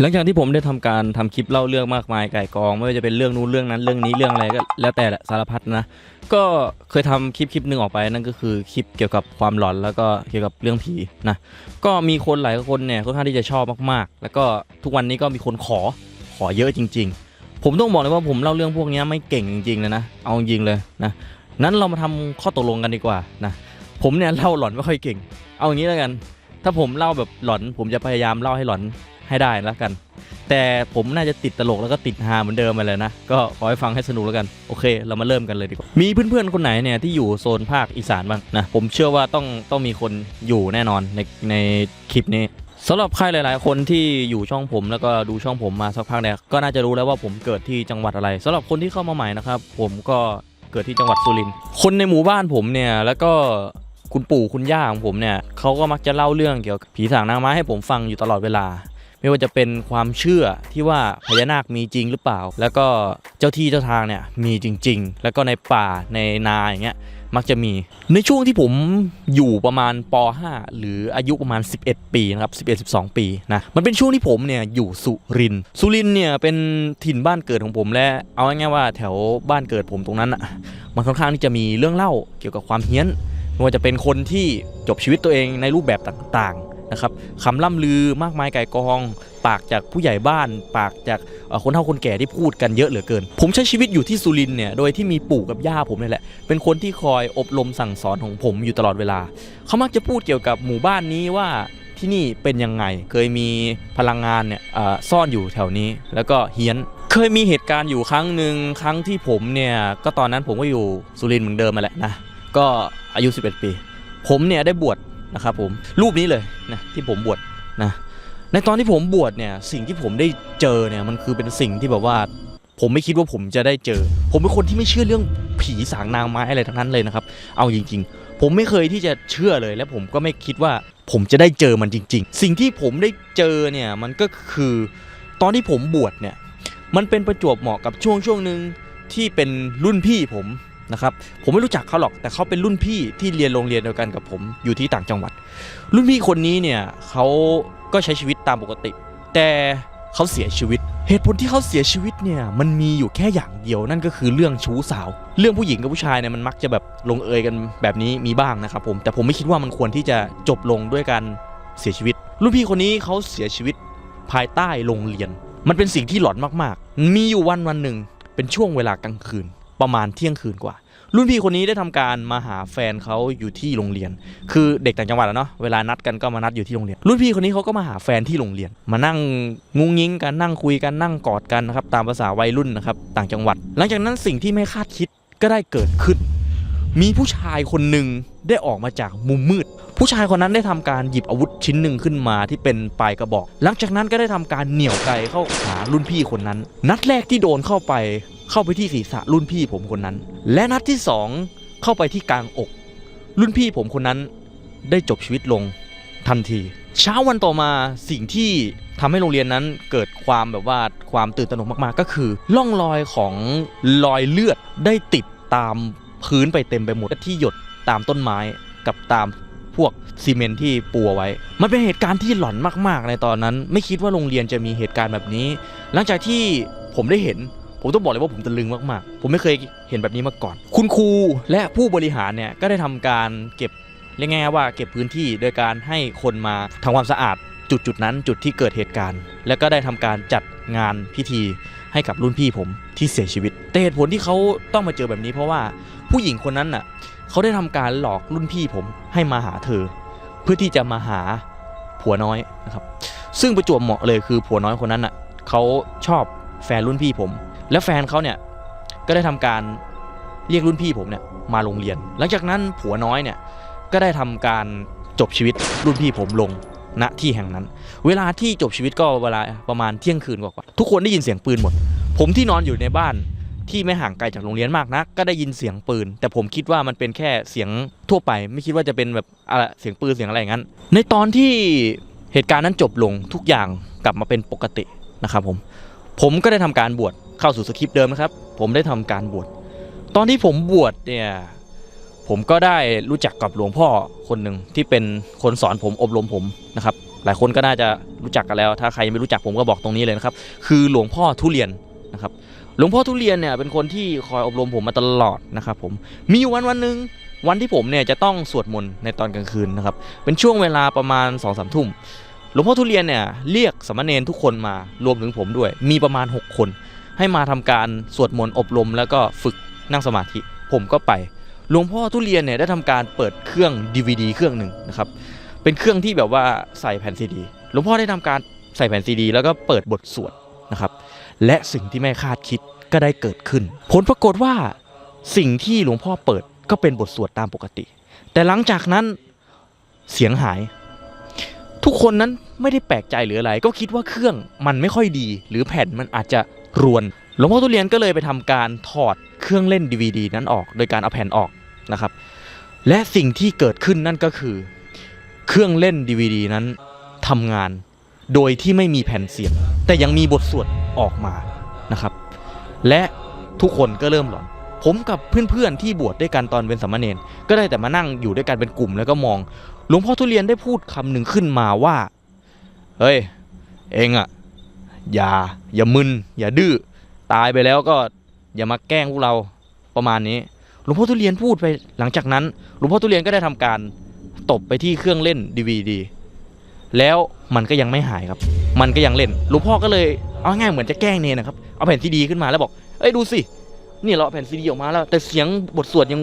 หลังจากที่ผมได้ทำการทำคลิปเล่าเรื่องมากมายไก่กอง ไม่ว่าจะเป็นเรื่องนู้นเรื่องนั้นเรื่องนี้เรื่องอะไรก็แล้วแต่แหละสารพัดนะ ก็เคยทำคลิปคลิปหนึ่งออกไปนั่นก็คือคลิปเกี่ยวกับความหลอนแล้วก็เกี่ยวกับเรื่องผีนะก็มีคนหลายคนเนี่ยค่อนข้างที่จะชอบมากๆ แล้วก็ทุกวันนี้ก็มีคนขอขอเยอะจริง ๆ ผมต้องบอกเลยว่าผมเล่าเรื่องพวกนี้ไม่เก่งจริงๆเลยนะเอาจริงเลยนะนั้นเรามาทำข้อตกลงกันดีกว่านะผมเนี่ยเล่าหลอนไม่ค่อยเก่ง เอาอย่างนี้แล้วกัน ถ้าผมเล่าแบบหลอน ผมจะพยายามเล่าให้หลอน ให้ได้แล้วกัน แต่ผมน่าจะติดตลกแล้วก็ติดฮาเหมือนเดิมไปเลยนะ ก็ขอให้ฟังให้สนุกแล้วกันโอเค เรามาเริ่มกันเลยดีกว่า มีเพื่อนๆคนไหนเนี่ยที่อยู่โซนภาคอีสานบ้างนะผมเชื่อว่าต้องต้องมีคนอยู่แน่นอนในในคลิปนี้สำหรับใครหลายๆ คนที่อยู่ช่องผมแล้วก็ดูช่องผมมาสักพักเนี่ยก็น่าจะรู้แล้วว่าผมเกิดที่จังหวัดอะไรสำหรับคนที่เข้ามาใหม่นะครับ ผมก็เกิดที่จังหวัดสุรินทร์คนในหมู่บ้านผมเนี่ยแล้วก็คุณปู่คุณย่าของผมเนี่ยเขาก็มักจะเล่าเรื่องเกี่ยวกับผีสางนางไม้ให้ผมฟังอยู่ตลอดเวลา ไม่ว่าจะเป็นความเชื่อที่ว่าพญานาคมีจริงหรือเปล่า แล้วก็เจ้าที่เจ้าทางเนี่ยมีจริง ๆ แล้วก็ในป่าในนาอย่างเงี้ยมักจะมีในช่วงที่ผมอยู่ประมาณป .5 หรืออายุประมาณ 11 ปีนะครับ 11-12 ปีนะมันเป็นช่วงที่ผมเนี่ยอยู่สุรินสุรินเนี่ยเป็นถิ่นบ้านเกิดของผมและเอาง่ายๆว่าแถวบ้านเกิดผมตรงนั้นอะมันค่อนข้างที่จะมีเรื่องเล่าเกี่ยวกับความเฮี้ยนไม่ว่าจะเป็นคนที่จบชีวิตตัวเองในรูปแบบต่าง นะครับคำล่ำลือมากมายไก่กอง ปากจากผู้ใหญ่บ้าน ปากจากคนเฒ่าคนแก่ที่พูดกันเยอะเหลือเกิน ผมใช้ชีวิตอยู่ที่สุรินเนี่ยโดยที่มีปู่กับย่าผมนี่แหละ เป็นคนที่คอยอบรมสั่งสอนของผมอยู่ตลอดเวลา เขามักจะพูดเกี่ยวกับหมู่บ้านนี้ว่าที่นี่เป็นยังไง เคยมีพลังงานเนี่ยซ่อนอยู่แถวนี้ แล้วก็เฮี้ยน เคยมีเหตุการณ์อยู่ครั้งหนึ่งครั้งที่ผมเนี่ย ก็ตอนนั้นผมก็อยู่สุรินทร์เหมือนเดิมมาแหละนะ ก็อายุ 11 ปี ผมเนี่ยได้บวช นะครับผมรูปนี้เลยนะที่ผมบวชนะในตอนที่ผมบวชเนี่ยสิ่งที่ผมได้เจอเนี่ยมันคือเป็นสิ่งที่แบบว่า ผมไม่คิดว่าผมจะได้เจอ ผมเป็นคนที่ไม่เชื่อเรื่องผีสางนางไม้อะไรทั้งนั้นเลยนะครับ เอาจริง ๆ ผมไม่เคยที่จะเชื่อเลย และผมก็ไม่คิดว่าผมจะได้เจอมันจริง ๆ สิ่งที่ผมได้เจอเนี่ยมันก็คือตอนที่ผมบวชเนี่ยมันเป็นประจวบเหมาะกับช่วงช่วงหนึ่งที่เป็นรุ่นพี่ผม นะครับผมไม่รู้จักเขาหรอกแต่เขาเป็นรุ่นพี่ที่เรียนโรงเรียนเดียวกันกับผมอยู่ที่ต่างจังหวัด รุ่นพี่คนนี้เนี่ยเขาก็ใช้ชีวิตตามปกติ แต่เขาเสียชีวิต เหตุผลที่เขาเสียชีวิตเนี่ยมันมีอยู่แค่อย่างเดียวนั่นก็คือเรื่องชู้สาว เรื่องผู้หญิงกับผู้ชายเนี่ยมันมักจะแบบลงเอยกันแบบนี้มีบ้างนะครับผมแต่ผมไม่คิดว่ามันควรที่จะจบลงด้วยการเสียชีวิต รุ่นพี่คนนี้เขาเสียชีวิตภายใต้โรงเรียน มันเป็นสิ่งที่หลอนมากๆ มีอยู่วันวันหนึ่งเป็นช่วงเวลากลางคืน ประมาณเที่ยงคืนกว่า รุ่นพี่คนนี้ได้ทำการมาหาแฟนเขาอยู่ที่โรงเรียน คือเด็กต่างจังหวัดเนาะเวลานัดกันก็มานัดอยู่ที่โรงเรียน รุ่นพี่คนนี้เขาก็มาหาแฟนที่โรงเรียน มานั่งงุ้งยิ้งกันนั่งคุยกันนั่งกอดกันนะครับตามภาษาวัยรุ่นนะครับต่างจังหวัด หลังจากนั้นสิ่งที่ไม่คาดคิดก็ได้เกิดขึ้น มีผู้ชายคนหนึ่งได้ออกมาจากมุมมืด ผู้ชายคนนั้นได้ทำการหยิบอาวุธชิ้นหนึ่งขึ้นมาที่เป็นปลายกระบอก หลังจากนั้นก็ได้ทำการเหนี่ยวไกเข้าหารุ่นพี่คนนั้น นัดแรกที่โดนเข้าไป เข้าไปที่ศีรษะรุ่นพี่ผมคนนั้น และนัดที่สองเข้าไปที่กลางอก รุ่นพี่ผมคนนั้นได้จบชีวิตลงทันที เช้าวันต่อมาสิ่งที่ทำให้โรงเรียนนั้นเกิดความแบบว่าความตื่นตระหนกมากๆ ก็คือร่องรอยของรอยเลือดได้ติดตามพื้นไปเต็มไปหมดที่หยดตามต้นไม้กับตามพวกซีเมนที่ปูเอาไว้ มันเป็นเหตุการณ์ที่หลอนมากๆ ในตอนนั้น ไม่คิดว่าโรงเรียนจะมีเหตุการณ์แบบนี้ หลังจากที่ผมได้เห็น ผมต้องบอกเลยว่าผมตะลึงมากๆ ผมไม่เคยเห็นแบบนี้มาก่อน คุณครูและผู้บริหารเนี่ยก็ได้ทำการเก็บเรียกง่ายๆว่าเก็บพื้นที่โดยการให้คนมาทำความสะอาดจุดจุดๆนั้นจุดที่เกิดเหตุการณ์ แล้วก็ได้ทำการจัดงานพิธีให้กับรุ่นพี่ผมที่เสียชีวิต แต่เหตุผลที่เขาต้องมาเจอแบบนี้เพราะว่าผู้หญิงคนนั้นน่ะเขาได้ทำการหลอกรุ่นพี่ผมให้มาหาเธอ เพื่อที่จะมาหาผัวน้อยนะครับซึ่งประจวบเหมาะเลยคือผัวน้อยคนนั้นน่ะเขาชอบแฟนรุ่นพี่ผม แล้วแฟนเขาเนี่ยก็ได้ทำการเรียกรุ่นพี่ผมเนี่ยมาโรงเรียน หลังจากนั้นผัวน้อยเนี่ยก็ได้ทำการจบชีวิตรุ่นพี่ผมลงณที่แห่งนั้น เวลาที่จบชีวิตก็เวลาประมาณเที่ยงคืนกว่าๆทุกคนได้ยินเสียงปืนหมด ผมที่นอนอยู่ในบ้านที่ไม่ห่างไกลจากโรงเรียนมากนักก็ได้ยินเสียงปืน แต่ผมคิดว่ามันเป็นแค่เสียงทั่วไป ไม่คิดว่าจะเป็นแบบอะไรเสียงปืนเสียงอะไรอย่างนั้น ในตอนที่เหตุการณ์นั้นจบลงทุกอย่างกลับมาเป็นปกตินะครับผมผมก็ได้ทำการบวช เข้าสู่สคริปต์เดิมนะครับ ผมได้ทำการบวชตอนที่ผมบวชเนี่ยผมก็ได้รู้จักกับหลวงพ่อคนหนึ่งที่เป็นคนสอนผมอบรมผมนะครับ หลายคนก็น่าจะรู้จักกันแล้ว ถ้าใครไม่รู้จักผมก็บอกตรงนี้เลยนะครับ คือหลวงพ่อทุเรียนนะครับ หลวงพ่อทุเรียนเนี่ยเป็นคนที่คอยอบรมผมมาตลอดนะครับผมมีวันวันหนึ่งวันที่ผมเนี่ยจะต้องสวดมนต์ในตอนกลางคืนนะครับ เป็นช่วงเวลาประมาณ2องสามทุ่มหลวงพ่อทุเรียนเนี่ยเรียกสามเณรทุกคนมารวมถึงผมด้วย มีประมาณ 6 คน ให้มาทำการสวดมนต์อบรม แล้วก็ฝึกนั่งสมาธิ ผมก็ไปหลวงพ่อทุเรียนเนี่ยได้ทำการเปิดเครื่อง DVD เครื่องหนึ่งนะครับเป็นเครื่องที่แบบว่าใส่แผ่นซีดีหลวงพ่อได้ทำการใส่แผ่นซีดี แล้วก็เปิดบทสวดนะครับและสิ่งที่ไม่คาดคิดก็ได้เกิดขึ้น ผลปรากฏว่าสิ่งที่หลวงพ่อเปิดก็เป็นบทสวดตามปกติ แต่หลังจากนั้นเสียงหาย ทุกคนนั้นไม่ได้แปลกใจหรืออะไร ก็คิดว่าเครื่องมันไม่ค่อยดี หรือแผ่นมันอาจจะ รวนหลวงพ่อทุเรียนก็เลยไปทำการถอดเครื่องเล่น DVD นั้นออก โดยการเอาแผ่นออกนะครับ และสิ่งที่เกิดขึ้นนั่นก็คือ เครื่องเล่น DVD นั้นทำงาน โดยที่ไม่มีแผ่นเสียง แต่ยังมีบทสวดออกมานะครับ และทุกคนก็เริ่มหลอน ผมกับเพื่อนๆที่บวชด้วยกันตอนเป็นสามเณรก็ได้แต่มานั่งอยู่ด้วยกันเป็นกลุ่มแล้วก็มอง หลวงพ่อทุเรียนได้พูดคำหนึ่งขึ้นมาว่า เฮ้ย เองอะ อย่าอย่ามึน อย่าดื้อตายไปแล้วก็อย่ามาแกล้งพวกเราประมาณนี้หลวงพ่อทุเรียนพูดไปหลังจากนั้นหลวงพ่อทุเรียนก็ได้ทำการตบไปที่เครื่องเล่น DVD แล้วมันก็ยังไม่หายครับ มันก็ยังเล่นหลวงพ่อก็เลยเอาง่ายเหมือนจะแกล้งเนนะครับ เอาแผ่นซีดีขึ้นมาแล้วบอก เอ้ยดูสิ นี่เราเอาแผ่นซีดีออกมาแล้ว แต่เสียงบทสวดยัง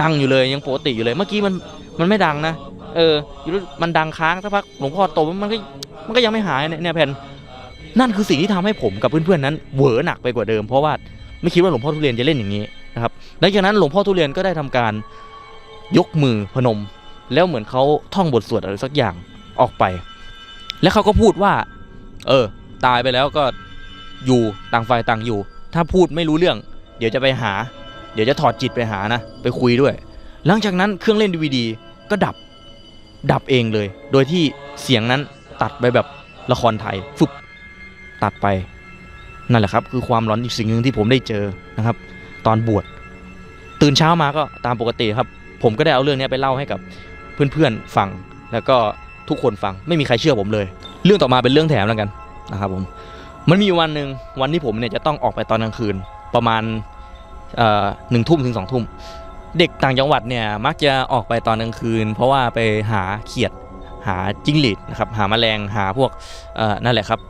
ดังอยู่เลยยังปกติอยู่เลย เมื่อกี้มันมันไม่ดังนะ เออ มันดังค้างสักพักหลวงพ่อตบมันก็มันก็ยังไม่หายเนี่ยแผ่น นั่นคือสิ่งที่ทำให้ผมกับเพื่อนๆนั้นเหวอหนักไปกว่าเดิม เพราะว่าไม่คิดว่าหลวงพ่อทุเรียนจะเล่นอย่างนี้นะครับหลังจากนั้นหลวงพ่อทุเรียนก็ได้ทำการยกมือพนม แล้วเหมือนเขาท่องบทสวดอะไรสักอย่างออกไป แล้วเขาก็พูดว่า เออ ตายไปแล้วก็อยู่ต่างฝ่ายต่างอยู่ ถ้าพูดไม่รู้เรื่อง เดี๋ยวจะไปหา เดี๋ยวจะถอดจิตไปหานะ ไปคุยด้วย หลังจากนั้นเครื่องเล่นดีวดีก็ดับดับเองเลย โดยที่เสียงนั้นตัดไปแบบละครไทยฟึบ ตัดไปนั่นแหละครับคือความร้อนอีกสิ่งหนึ่งที่ผมได้เจอนะครับ ตอนบวชตื่นเช้ามาก็ตามปกติครับ ผมก็ได้เอาเรื่องนี้ไปเล่าให้กับเพื่อนๆฟังแล้วก็ทุกคนฟังไม่มีใครเชื่อผมเลย เรื่องต่อมาเป็นเรื่องแถมแล้วกันนะครับผมมันมีวันหนึ่งวันที่ผมเนี่ยจะต้องออกไปตอนกลางคืนประมาณหนึ่งทุ่มถึงสองทุ่มเด็กต่างจังหวัดเนี่ยมักจะออกไปตอนกลางคืน เพราะว่าไปหาเขียดหาจิ้งหรีดนะครับหาแมลงหาพวกนั่นแหละครับ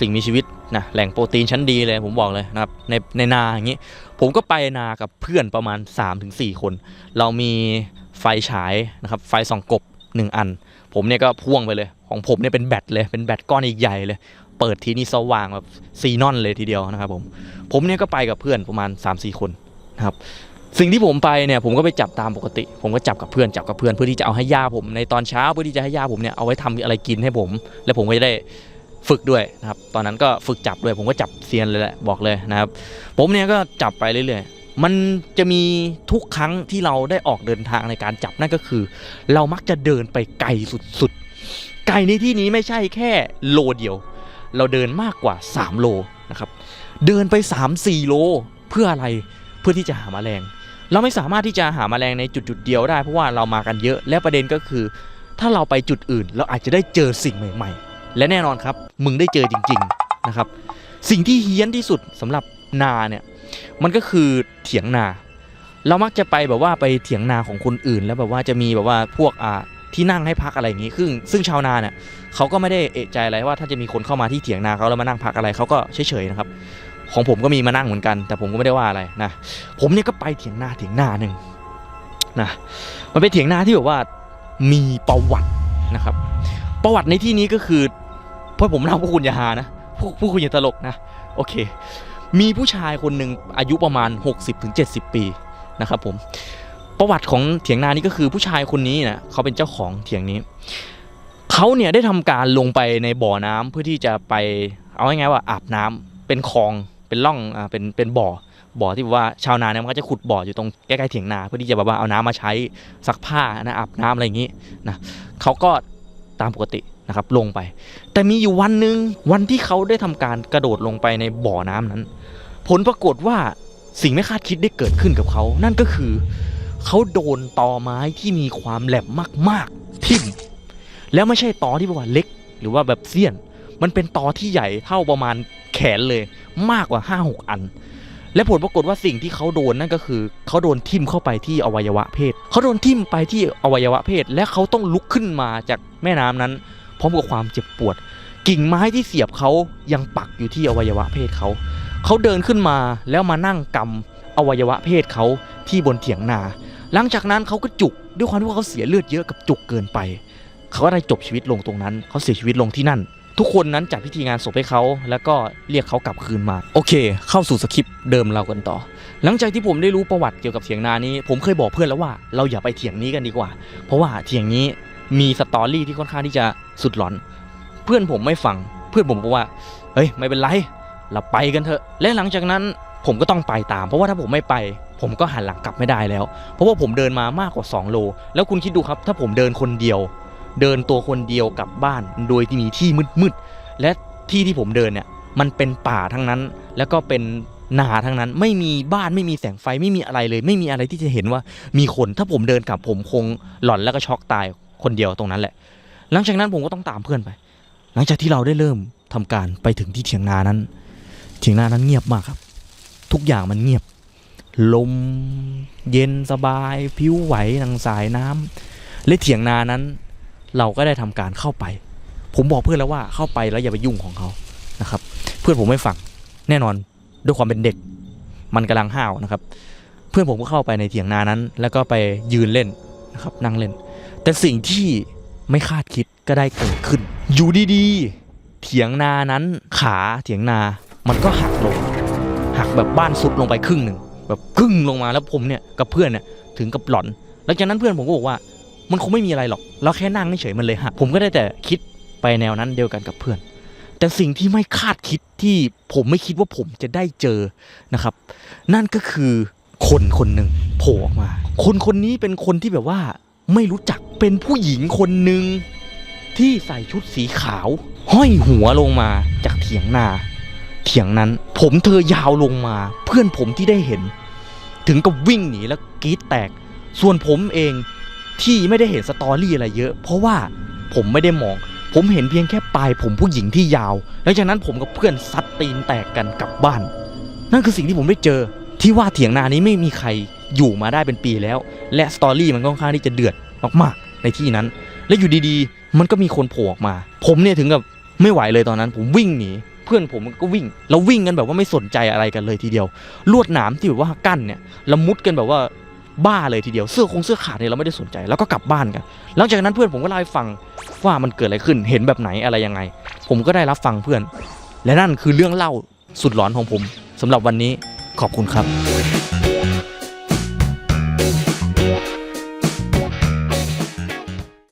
สิ่งมีชีวิตนะแหล่งโปรตีนชั้นดีเลยผมบอกเลยนะครับในในนาอย่างนี้ ผมก็ไปนากับเพื่อนประมาณ 3-4 คน เรามีไฟฉายนะครับไฟส่องกบ 1 อัน ผมเนี่ยก็พ่วงไปเลย ของผมเนี่ยเป็นแบตเลยเป็นแบตก้อนใหญ่เลย เปิดทีนี่สว่างแบบซีนอนเลยทีเดียวนะครับผมผมเนี่ยก็ไปกับเพื่อนประมาณ 3-4 คนนะครับสิ่งที่ผมไปเนี่ยผมก็ไปจับตามปกติ ผมก็จับกับเพื่อนจับกับเพื่อนเพื่อที่จะเอาให้ย่าผมในตอนเช้าเพื่อที่จะให้ย่าผมเนี่ยเอาไว้ทำอะไรกินให้ผม แล้วผมก็จะได้ ฝึกด้วยนะครับ ตอนนั้นก็ฝึกจับด้วย ผมก็จับเซียนเลยแหละบอกเลยนะครับ ผมเนี่ยก็จับไปเรื่อยๆ มันจะมีทุกครั้งที่เราได้ออกเดินทางในการจับนั่นก็คือ เรามักจะเดินไปไกลสุดๆ ไกลในที่นี้ไม่ใช่แค่โลเดียว เราเดินมากกว่า 3 โลนะครับ เดินไป 3-4 โลเพื่ออะไร เพื่อที่จะหาแมลง เราไม่สามารถที่จะหาแมลงในจุดๆเดียวได้เพราะว่าเรามากันเยอะ และประเด็นก็คือ ถ้าเราไปจุดอื่น เราอาจจะได้เจอสิ่งใหม่ ๆ และแน่นอนครับ มึงได้เจอจริง ๆนะครับ สิ่งที่เฮี้ยนที่สุดสำหรับนาเนี่ยมันก็คือเถียงนา เรามักจะไปแบบว่าไปเถียงนาของคนอื่น แล้วแบบว่าจะมีแบบว่าพวกอ่าที่นั่งให้พักอะไรอย่างงี้ซึ่งซึ่งชาวนาเนี่ยเขาก็ไม่ได้เอะใจอะไรว่าถ้าจะมีคนเข้ามาที่เถียงนาเขาแล้วมานั่งพักอะไรเขาก็เฉยๆนะครับ ของผมก็มีมานั่งเหมือนกัน แต่ผมก็ไม่ได้ว่าอะไรนะผมเนี่ยก็ไปเถียงนาเถียงนาหนึ่งนะมันเป็นเถียงนาที่แบบว่ามีประวัตินะครับ ประวัติในที่นี้ก็คือ เพราะผมเล่าพวกคุณอย่าหานะพวกพวกคุณอย่าตลกนะ โอเค มีผู้ชายคนหนึ่งอายุประมาณ 60-70 ปีนะครับผมประวัติของเถียงนานี้ก็คือผู้ชายคนนี้นะเขาเป็นเจ้าของเถียงนี้เขาเนี่ยได้ทำการลงไปในบ่อน้ำเพื่อที่จะไปเอาง่ายๆว่าอาบน้ำเป็นคลองเป็นร่องอ่าเป็นเป็นบ่อบ่อที่ว่าชาวนาเนี่ยมันก็จะขุดบ่ออยู่ตรงใกล้ๆเถียงนา เพื่อที่จะแบบว่าเอาน้ำมาใช้ซักผ้านะอาบน้ำอะไรอย่างนี้นะเขาก็ตามปกติ นะครับลงไป แต่มีอยู่วันหนึ่งวันที่เขาได้ทำการกระโดดลงไปในบ่อน้ำนั้น ผลปรากฏว่าสิ่งไม่คาดคิดได้เกิดขึ้นกับเขา นั่นก็คือ เขาโดนตอไม้ที่มีความแหลมมากๆทิ่มแล้วไม่ใช่ตอที่แบบว่าเล็ก หรือว่าแบบเสี้ยน มันเป็นตอที่ใหญ่เท่าประมาณแขนเลยมากกว่า5้าหกอัน และผลปรากฏว่าสิ่งที่เขาโดนนั่นก็คือ เขาโดนทิ่มเข้าไปที่อวัยวะเพศ เขาโดนทิ่มไปที่อวัยวะเพศ และเขาต้องลุกขึ้นมาจากแม่น้ำนั้น พร้อมกับความเจ็บปวด กิ่งไม้ที่เสียบเขายังปักอยู่ที่อวัยวะเพศเขา เขาเดินขึ้นมาแล้วมานั่งกำอวัยวะเพศเขาที่บนเถียงนา หลังจากนั้นเขาก็จุกด้วยความที่ว่าเขาเสียเลือดเยอะกับจุกเกินไป เขาก็ได้จบชีวิตลงตรงนั้น เขาเสียชีวิตลงที่นั่น ทุกคนนั้นจัดพิธีงานศพให้เขา แล้วก็เรียกเขากลับคืนมา โอเค เข้าสู่สคริปต์เดิมเรากันต่อ หลังจากที่ผมได้รู้ประวัติเกี่ยวกับเถียงนานี้ ผมเคยบอกเพื่อนแล้วว่า เราอย่าไปเถียงนี้กันดีกว่า เพราะว่าเถียงนี้ มีสตอรี่ที่ค่อนข้างที่จะสุดหลอน เพื่อนผมไม่ฟังเพื่อนผมบอกว่า เฮ้ยไม่เป็นไร เราไปกันเถอะ และหลังจากนั้นผมก็ต้องไปตาม เพราะว่าถ้าผมไม่ไป ผมก็หันหลังกลับไม่ได้แล้ว เพราะว่าผมเดินมามากกว่า 2 โล แล้วคุณคิดดูครับ ถ้าผมเดินคนเดียว เดินตัวคนเดียวกลับบ้าน โดยที่มีที่มืดๆและที่ที่ผมเดินเนี่ยมันเป็นป่าทั้งนั้น แล้วก็เป็นนาทั้งนั้น ไม่มีบ้านไม่มีแสงไฟไม่มีอะไรเลย ไม่มีอะไรที่จะเห็นว่ามีคนถ้าผมเดินกลับผมคงหลอนแล้วก็ช็อกตาย คนเดียวตรงนั้นแหละ หลังจากนั้นผมก็ต้องตามเพื่อนไป หลังจากที่เราได้เริ่มทำการไปถึงที่เถียงนานั้น เถียงนานั้นเงียบมากครับ ทุกอย่างมันเงียบ ลมเย็นสบาย ผิวไหวทางสายน้ำและเถียงนานั้น เราก็ได้ทำการเข้าไป ผมบอกเพื่อนแล้วว่าเข้าไปแล้วอย่าไปยุ่งของเขานะครับ เพื่อนผมไม่ฟังแน่นอนด้วยความเป็นเด็ก มันกำลังห้าวนะครับ เพื่อนผมก็เข้าไปในเถียงนานั้น แล้วก็ไปยืนเล่นนะครับ นั่งเล่น แต่สิ่งที่ไม่คาดคิดก็ได้เกิดขึ้น อยู่ดีๆ เถียงนานั้นขาเถียงนา มันก็หักลง หักแบบบ้านสุดลงไปครึ่งหนึ่งแบบครึ่งลงมาแล้วผมเนี่ยกับเพื่อนเนี่ยถึงกับหลอนหลังจากนั้นเพื่อนผมก็บอกว่า มันคงไม่มีอะไรหรอกเราแค่นั่งเฉยมันเลยหักผมก็ได้แต่คิดไปแนวนั้นเดียวกันกับเพื่อน แต่สิ่งที่ไม่คาดคิดที่ผมไม่คิดว่าผมจะได้เจอนะครับ นั่นก็คือคนคนหนึ่งโผล่ออกมา คนคนนี้เป็นคนที่แบบว่า ไม่รู้จักเป็นผู้หญิงคนหนึ่งที่ใส่ชุดสีขาว ห้อยหัวลงมาจากเถียงนาเถียงนั้น ผมเธอยาวลงมา เพื่อนผมที่ได้เห็น ถึงกับวิ่งหนีแล้วกรีดแตก ส่วนผมเองที่ไม่ได้เห็นสตอรี่อะไรเยอะ เพราะว่าผมไม่ได้มอง ผมเห็นเพียงแค่ปลายผมผู้หญิงที่ยาวหลังจากนั้นผมกับเพื่อนซัดตีนแตกกันกลับบ้าน นั่นคือสิ่งที่ผมได้เจอ ที่ว่าเถียงนานี้ไม่มีใครอยู่มาได้เป็นปีแล้ว และสตอรี่มันค่อนข้างที่จะเดือดมากๆในที่นั้น และอยู่ดีๆ มันก็มีคนโผล่ออกมา ผมเนี่ยถึงกับไม่ไหวเลยตอนนั้น ผมวิ่งหนีเพื่อนผมก็วิ่งเราวิ่งกันแบบว่าไม่สนใจอะไรกันเลยทีเดียว ลวดหนามที่แบบว่ากั้นเนี่ยละมุดกันแบบว่าบ้าเลยทีเดียวเสื้อคงเสื้อขาดเนี่ยเราไม่ได้สนใจแล้วก็กลับบ้านกัน หลังจากนั้นเพื่อนผมก็เล่าให้ฟังว่ามันเกิดอะไรขึ้นเห็นแบบไหนอะไรยังไง ผมก็ได้รับฟังเพื่อน และนั่นคือเรื่องเล่าสุดหลอนของผมสำหรับวันนี้ ขอบคุณครับ